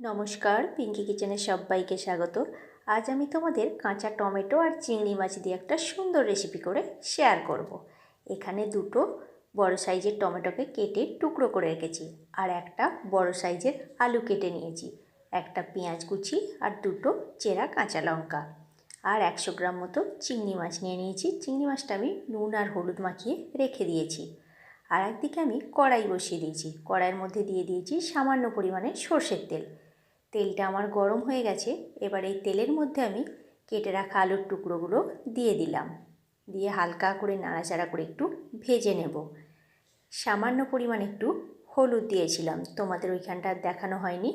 নমস্কার পিঙ্কি কিচেনের সবাইকে স্বাগত। আজ আমি তোমাদের কাঁচা টমেটো আর চিংড়ি মাছ দিয়ে একটা সুন্দর রেসিপি করে শেয়ার করব। এখানে দুটো বড় সাইজের টমেটোকে কেটে টুকরো করে রেখেছি আর একটা বড় সাইজের আলু কেটে নিয়েছি। একটা পেঁয়াজ কুচি আর দুটো চেরা কাঁচা লঙ্কা। আর একশো গ্রাম মতো চিংড়ি মাছ নিয়ে নিয়েছি। চিংড়ি মাছটা আমি নুন আর হলুদ মাখিয়ে রেখে দিয়েছি। আর একদিকে আমি কড়াই বসিয়ে দিয়েছি। কড়াইয়ের মধ্যে দিয়ে দিয়েছি সামান্য পরিমাণে সর্ষের তেল। তেলটা আমার গরম হয়ে গেছে, এবার এই তেলের মধ্যে আমি কেটে রাখা আলুর টুকরোগুলো দিয়ে দিলাম। দিয়ে হালকা করে নাড়াচাড়া করে একটু ভেজে নেব। সামান্য পরিমাণ একটু হলুদ দিয়েছিলাম, তোমাদের ওইখানটা দেখানো হয়নি।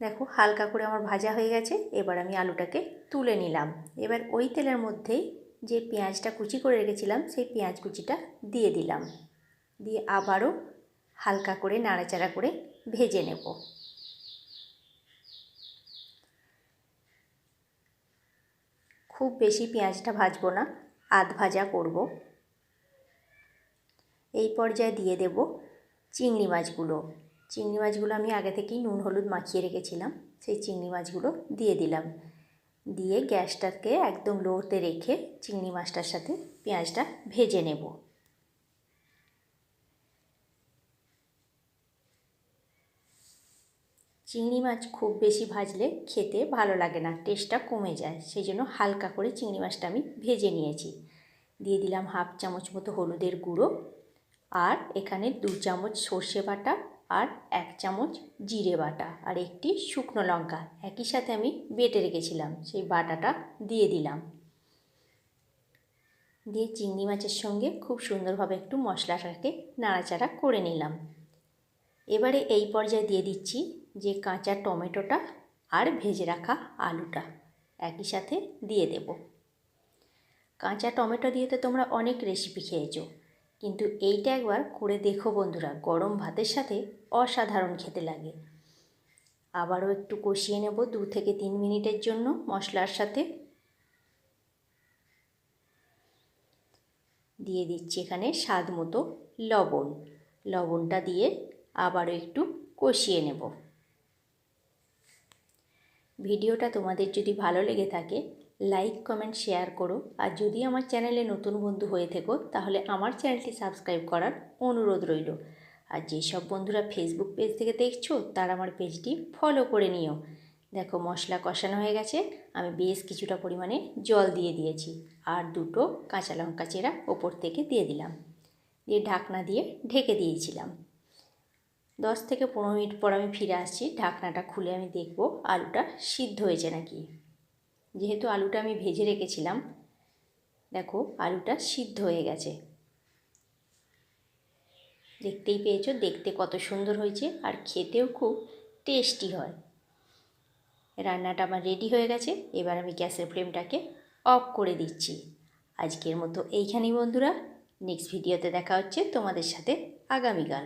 দেখো হালকা করে আমার ভাজা হয়ে গেছে, এবার আমি আলুটাকে তুলে নিলাম। এবার ওই তেলের মধ্যেই যে পেঁয়াজটা কুচি করে রেখেছিলাম, সেই পেঁয়াজ কুচিটা দিয়ে দিলাম। দিয়ে আবারও হালকা করে নাড়াচাড়া করে ভেজে নেব। খুব বেশি পেঁয়াজটা ভাজবো না, আধ ভাজা করব। এই পর্যায়ে দিয়ে দেব চিংড়ি মাছগুলো। চিংড়ি মাছগুলো আমি আগে থেকেই নুন, হলুদ মাখিয়ে রেখেছিলাম, সেই চিংড়ি মাছগুলো দিয়ে দিলাম। দিয়ে গ্যাসটাকে একদম লোতে রেখে চিংড়ি মাছটার সাথে পেঁয়াজটা ভেজে নেব। চিংড়ি মাছ খুব বেশি ভাজলে খেতে ভালো লাগে না টেস্টটা কমে যায়। সেই জন্য হালকা করে চিংড়ি মাছটা আমি ভেজে নিয়েছি। দিয়ে দিলাম হাফ চামচ মতো হলুদের গুঁড়ো আর এখানে দু চামচ সর্ষে বাটা আর এক চামচ জিরে বাটা আর একটি শুকনো লঙ্কা। একই সাথে আমি বেটে রেখেছিলাম, সেই বাটাটা দিয়ে দিলাম। দিয়ে চিংড়ি মাছের সঙ্গে খুব সুন্দরভাবে একটু মশলাটাকে নাড়াচাড়া করে নিলাম। এবারে এই পর্যায়ে দিয়ে দিচ্ছি যে কাঁচা টমেটোটা আর ভেজে রাখা আলুটা একই সাথে দিয়ে দেব। কাঁচা টমেটো দিয়ে তো তোমরা অনেক রেসিপি খেয়েছো, কিন্তু এইটা একবার করে দেখো বন্ধুরা, গরম ভাতের সাথে অসাধারণ খেতে লাগে। আবারও একটু কষিয়ে নেব দু থেকে তিন মিনিটের জন্য মশলার সাথে। দিয়ে দিচ্ছি এখানে স্বাদ মতো লবণ। লবণটা দিয়ে আবারও একটু কষিয়ে নেব। ভিডিওটা তোমাদের যদি ভালো লেগে থাকে লাইক কমেন্ট শেয়ার করো। আর যদি আমার চ্যানেলে নতুন বন্ধু হয়ে থেকো, তাহলে আমার চ্যানেলটি সাবস্ক্রাইব করার অনুরোধ রইল। আর যেসব বন্ধুরা ফেসবুক পেজ থেকে দেখছ, তারা আমার পেজটি ফলো করে নিও। দেখো, মশলা কষানো হয়ে গেছে। আমি বেশ কিছুটা পরিমাণে জল দিয়ে দিয়েছি। আর দুটো কাঁচা লঙ্কা চেরা ওপর থেকে দিয়ে দিলাম। দিয়ে ঢাকনা দিয়ে ঢেকে দিয়েছিলাম। দশ থেকে পনেরো মিনিট পর আমি ফিরে আসছি, ঢাকনাটা খুলে আমি দেখব আলুটা সিদ্ধ হয়েছে নাকি। যেহেতু আলুটা আমি ভেজে রেখেছিলাম, দেখো আলুটা সিদ্ধ হয়ে গেছে। দেখতেই পেয়েছ, দেখতে কত সুন্দর হয়েছে আর খেতেও খুব টেস্টি হয়। রান্নাটা আমার রেডি হয়ে গেছে, এবার আমি গ্যাসের ফ্লেমটাকে অফ করে দিচ্ছি। আজকের মতো এইখানেই বন্ধুরা, নেক্সট ভিডিওতে দেখা হচ্ছে তোমাদের সাথে আগামীকাল।